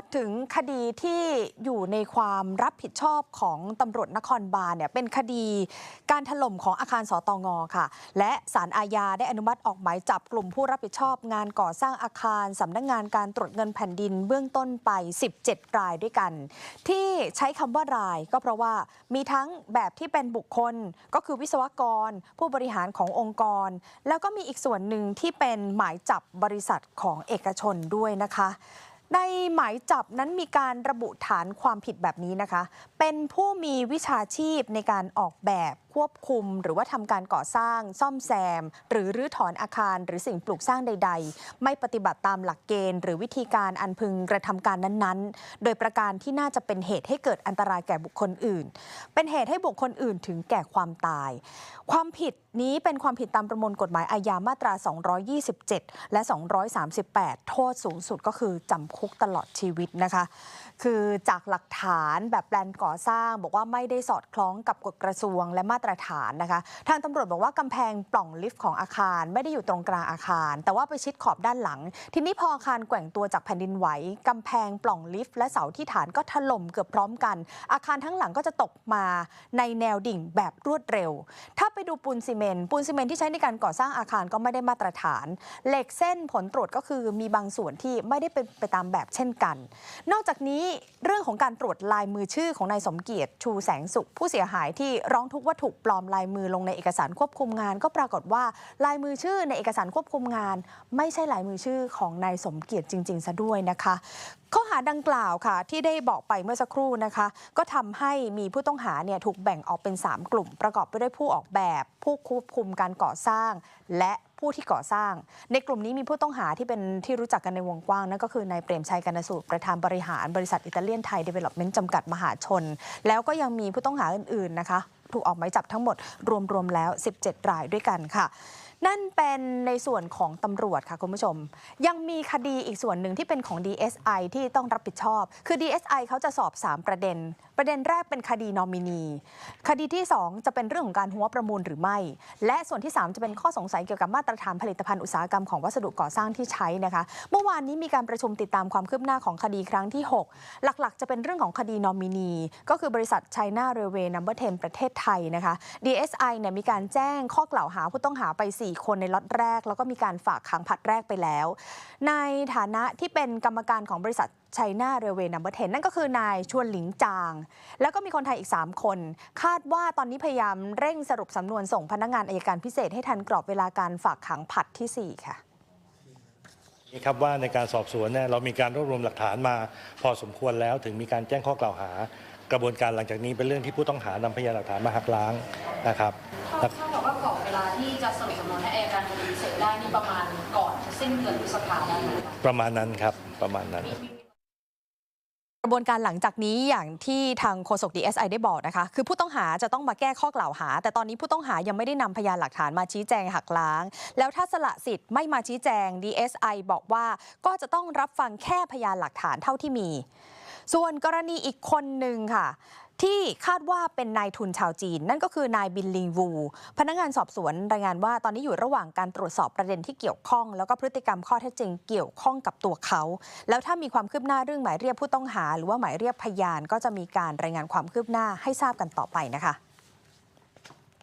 ดถึงคดีที่อยู่ในความรับผิดชอบของตำรวจนครบาลเนี่ยเป็นคดีการถล่มของอาคารสตงค่ะ และศาลอาญาได้อนุมัติออกหมายจับกลุ่มผู้รับผิดชอบงานก่อสร้างอาคารสำนักงานการตรวจเงินแผ่นดินเบื้องต้นไป 17 รายด้วยกัน ที่ใช้คำว่ารายก็เพราะว่ามีทั้งแบบที่เป็นบุคคลก็คือวิศวกร ผู้บริหารขององค์กร แล้วก็มีอีกส่วนหนึ่งที่เป็นหมายจับบริษัทของเอกชนด้วยนะคะ ในหมายจับนั้นมีการระบุฐานความผิดแบบนี้นะคะ เป็นผู้มีวิชาชีพในการออกแบบควบคุม หรือว่าทำการก่อสร้าง ซ่อมแซม หรือรื้อถอนอาคาร หรือสิ่งปลูกสร้างใด ๆ ไม่ปฏิบัติตามหลักเกณฑ์ หรือวิธีการอันพึงกระทำการนั้นๆ โดยประการที่น่าจะเป็นเหตุให้เกิดอันตรายแก่บุคคลอื่น เป็นเหตุให้บุคคลอื่นถึงแก่ความตาย ความผิดนี้เป็นความผิดตามประมวลกฎหมายอาญามาตรา 227 และ 238 โทษสูงสุดก็คือจำคุกตลอดชีวิตนะคะ คือจากหลักฐานแบบแปลนก่อสร้าง บอกว่าไม่ได้สอดคล้องกับกฎกระทรวงและมาตรฐานนะคะ ทางตำรวจบอกว่ากำแพงปล่องลิฟต์ของอาคารไม่ได้อยู่ตรงกลางอาคาร แต่ว่าไปชิดขอบด้านหลัง ทีนี้พออาคารแกว่งตัวจากแผ่นดินไหวกำแพงปล่องลิฟต์และเสาที่ฐานก็ถล่มเกือบพร้อมกัน อาคารทั้งหลังก็จะตกมาในแนวดิ่งแบบรวดเร็ว ถ้าไปดูปูนซีเมนต์ปูนซีเมนต์ที่ใช้ในการก่อสร้างอาคารก็ไม่ได้มาตรฐาน เหล็กเส้นผลตรวจก็คือมีบางส่วนที่ไม่ได้เป็นไปตามแบบเช่นกัน นอกจากนี้เรื่องของการตรวจลายมือชื่อของนายสมเกียรติชูแสงสุข ผู้เสียหายที่ร้องทุกข์ว่าถูกปลอมลายมือลงในเอกสารควบคุมงาน ก็ปรากฏว่าลายมือชื่อในเอกสารควบคุมงาน ไม่ใช่ลายมือชื่อของนายสมเกียรติจริง ๆ ซะด้วยนะคะข้อหาดังกล่าวค่ะ ที่ได้บอกไปเมื่อสักครู่นะคะ ก็ทำให้มีผู้ต้องหาเนี่ยถูกแบ่งออกเป็น 3 กลุ่ม ประกอบไปด้วยผู้ออกแบบ ผู้ควบคุมการก่อสร้าง และ ผู้ที่ก่อสร้าง ในกลุ่มนี้มีผู้ต้องหาที่เป็นที่รู้จักกันในวงกว้างนั่นก็คือนายเปรมชัยกนสูตรประธานบริหารบริษัทอิตาเลียนไทยเดเวล็อปเมนต์จำกัดมหาชน แล้วก็ยังมีผู้ต้องหาอื่นๆนะคะ ถูกออกหมายจับทั้งหมดรวมๆแล้ว 17 รายด้วยกันค่ะ นั่นเป็นในส่วนของตำรวจค่ะคุณผู้ชม ยังมีคดีอีกส่วนหนึ่งที่เป็นของ DSI ที่ต้องรับผิดชอบ คือ DSI เขาจะสอบ 3 ประเด็น ประเด็นแรกเป็นคดีนอมินี คดีที่ 2 จะเป็นเรื่องของการหัวประมูลหรือไม่ และส่วนที่ 3 จะเป็นข้อสงสัยเกี่ยวกับมาตรฐานผลิตภัณฑ์อุตสาหกรรมของวัสดุก่อสร้างที่ใช้นะคะ เมื่อวานนี้มีการประชุมติดตามความคืบหน้าของคดีครั้งที่ 6 หลักๆ จะเป็นเรื่องของคดีนอมินี ก็คือบริษัท China Railway Number 10ประเทศไทยนะคะ DSI เนี่ยมีการแจ้งข้อกล่าวหาผู้ต้องหาไป4คนในล็อตแรก แล้วก็มีการฝากขังผัดแรกไปแล้ว ในฐานะที่เป็นกรรมการของบริษัท China Railway Number 10นั่นก็คือนายชวนหลิงจาง แล้วก็มีคนไทยอีก 3 คน คาดว่าตอนนี้พยายามเร่งสรุปสำนวนส่งพนักงานอายการพิเศษให้ทันกรอบเวลาการฝากขังผัดทีสี่ 4 ค่ะนี่ครับว่าในการสอบสวนเนี่ยเรามีการรวบรวมหลักฐานมาพอสมควรแล้วถึงมีการแจ้งข้อกล่าวหา กระบวนการหลังจากนี้เป็นเรื่องที่ผู้ต้องหานำพยานหลักฐานมาหักล้างนะครับ ท่าเท่ากับว่ากรอบเวลาที่จะสรุปสำนวนให้อัยการคดีเสร็จได้นี่ประมาณก่อนสิ้นเดือนพฤษภาได้ไหมคะ ประมาณนั้นครับ ประมาณนั้น กระบวนการหลังจากนี้อย่างที่ทางโฆษก DSI ได้บอกนะคะ คือผู้ต้องหาจะต้องมาแก้ข้อกล่าวหา แต่ตอนนี้ผู้ต้องหายังไม่ได้นำพยานหลักฐานมาชี้แจงหักล้าง แล้วถ้าสละสิทธิ์ไม่มาชี้แจง DSI บอกว่าก็จะต้องรับฟังแค่พยานหลักฐานเท่าที่มี ส่วนกรณีอีกคนหนึ่งค่ะ ที่คาดว่าเป็นนายทุนชาวจีน นั่นก็คือนายบินลิงวู พนักงานสอบสวนรายงานว่าตอนนี้อยู่ระหว่างการตรวจสอบประเด็นที่เกี่ยวข้อง แล้วก็พฤติกรรมข้อเท็จจริงเกี่ยวข้องกับตัวเขา แล้วถ้ามีความคืบหน้าเรื่องหมายเรียกผู้ต้องหา หรือว่าหมายเรียกพยานก็จะมีการรายงานความคืบหน้าให้ทราบกันต่อไปนะคะ